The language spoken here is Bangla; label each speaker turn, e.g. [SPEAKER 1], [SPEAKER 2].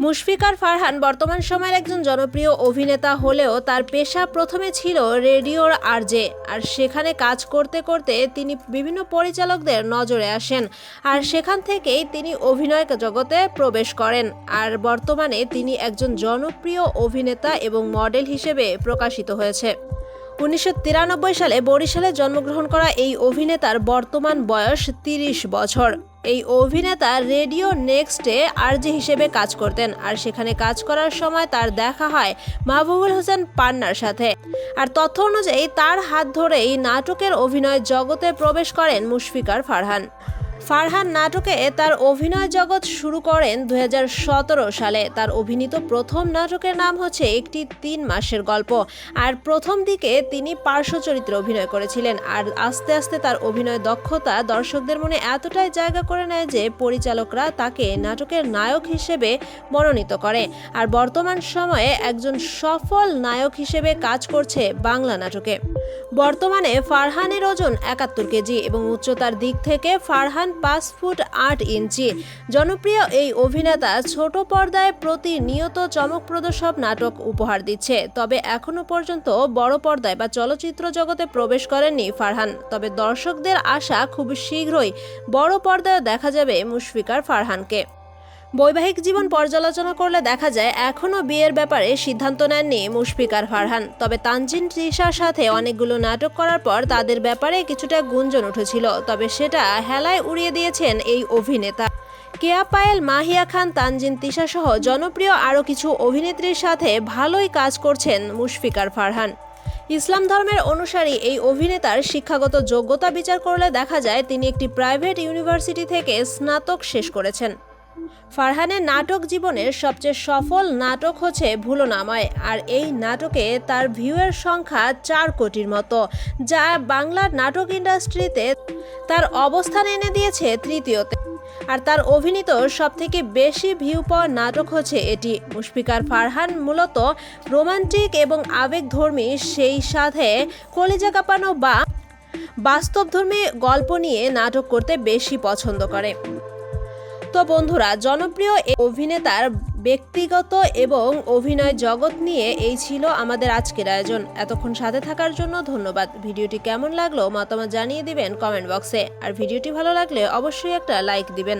[SPEAKER 1] মুশফিকার ফারহান বর্তমান সময়ের একজন জনপ্রিয় অভিনেতা হলেও তার পেশা প্রথমে ছিল রেডিওর আরজে, আর সেখানে কাজ করতে করতে তিনি বিভিন্ন পরিচালকদের নজরে আসেন, আর সেখান থেকেই তিনি অভিনয় জগতে প্রবেশ করেন, আর বর্তমানে তিনি একজন জনপ্রিয় অভিনেতা এবং মডেল হিসেবে প্রকাশিত হয়েছে। উনিশশো তিরানব্বই সালে বরিশালে জন্মগ্রহণ করা এই অভিনেতার বর্তমান বয়স তিরিশ বছর। এই অভিনেতা রেডিও নেক্সটে আরজে হিসেবে কাজ করতেন আর সেখানে কাজ করার সময় তার দেখা হয় মাহবুবুল হোসেন পান্নার সাথে। আর তথ্য অনুযায়ী তার হাত ধরেই নাটকের অভিনয় জগতে প্রবেশ করেন মুশফিকার ফারহান। ফারহান নাটকে তার অভিনয় জগৎ শুরু করেন দু হাজার সতেরো সালে। তার অভিনীত প্রথম নাটকের নাম হচ্ছে একটি তিন মাসের গল্প। আর প্রথম দিকে তিনি পার্শ্ব চরিত্রে অভিনয় করেছিলেন। আর আস্তে আস্তে তার অভিনয় দক্ষতা দর্শকদের মনে এতটাই জায়গা করে নেয় যে পরিচালকরা তাকে নাটকের নায়ক হিসেবে মনোনীত করে। আর বর্তমান সময়ে একজন সফল নায়ক হিসেবে কাজ করছে বাংলা নাটকে। বর্তমানে ফারহানের ওজন একাত্তর কেজি এবং উচ্চতার দিক থেকে ফারহান পাঁচ ফুট আট ইঞ্চি। জনপ্রিয় এই অভিনেতা ছোট পর্দায় প্রতিনিয়ত চমকপ্রদ সব নাটক উপহার দিচ্ছে। তবে এখনও পর্যন্ত বড় পর্দায় বা চলচ্চিত্র জগতে প্রবেশ করেননি ফারহান। তবে দর্শকদের আশা খুব শীঘ্রই বড় পর্দায় দেখা যাবে মুশফিকার ফারহানকে। বৈবাহিক জীবন পর্যালোচনা করলে দেখা যায় এখনও বিয়ের ব্যাপারে সিদ্ধান্ত নেননি মুশফিকার ফারহান। তবে তানজিন, তৃষার সাথে অনেকগুলো নাটক করার পর তাদের ব্যাপারে কিছুটা গুঞ্জন উঠেছিল। তবে সেটা হেলায় উড়িয়ে দিয়েছেন এই অভিনেতা। কেয়া পায়েল, মাহিয়া খান, তানজিন তিশা সহ জনপ্রিয় আরও কিছু অভিনেত্রীর সাথে ভালোই কাজ করছেন মুশফিকার ফারহান। ইসলাম ধর্মের অনুসারী এই অভিনেতার শিক্ষাগত যোগ্যতা বিচার করলে দেখা যায় তিনি একটি প্রাইভেট ইউনিভার্সিটি থেকে স্নাতক শেষ করেছেন। ফারহানের নাটক জীবনের সবচেয়ে সফল নাটক হচ্ছে ভুলনাময়, আর এই নাটকে তার ভিউয়ের সংখ্যা চার কোটির মতো, যা বাংলার নাটক ইন্ডাস্ট্রিতে তার অবস্থান এনে দিয়েছে তৃতীয়তে। আর তার অভিনীত সবথেকে বেশি ভিউ পাওয়া নাটক হচ্ছে এটি। মুশফিকার ফারহান মূলত রোমান্টিক এবং আবেগধর্মী, সেই সাথে কলিজা কাঁপানো বা বাস্তবধর্মী গল্প নিয়ে নাটক করতে বেশি পছন্দ করে। বন্ধুরা, জনপ্রিয় এই অভিনেতার ব্যক্তিগত এবং অভিনয় জগৎ নিয়ে এই ছিল আমাদের আজকের আয়োজন। এতক্ষণ সাথে থাকার জন্য ধন্যবাদ। ভিডিওটি কেমন লাগল মতামত জানিয়ে দিবেন কমেন্ট বক্সে। আর ভিডিওটি ভালো লাগলে অবশ্যই একটা লাইক দিবেন।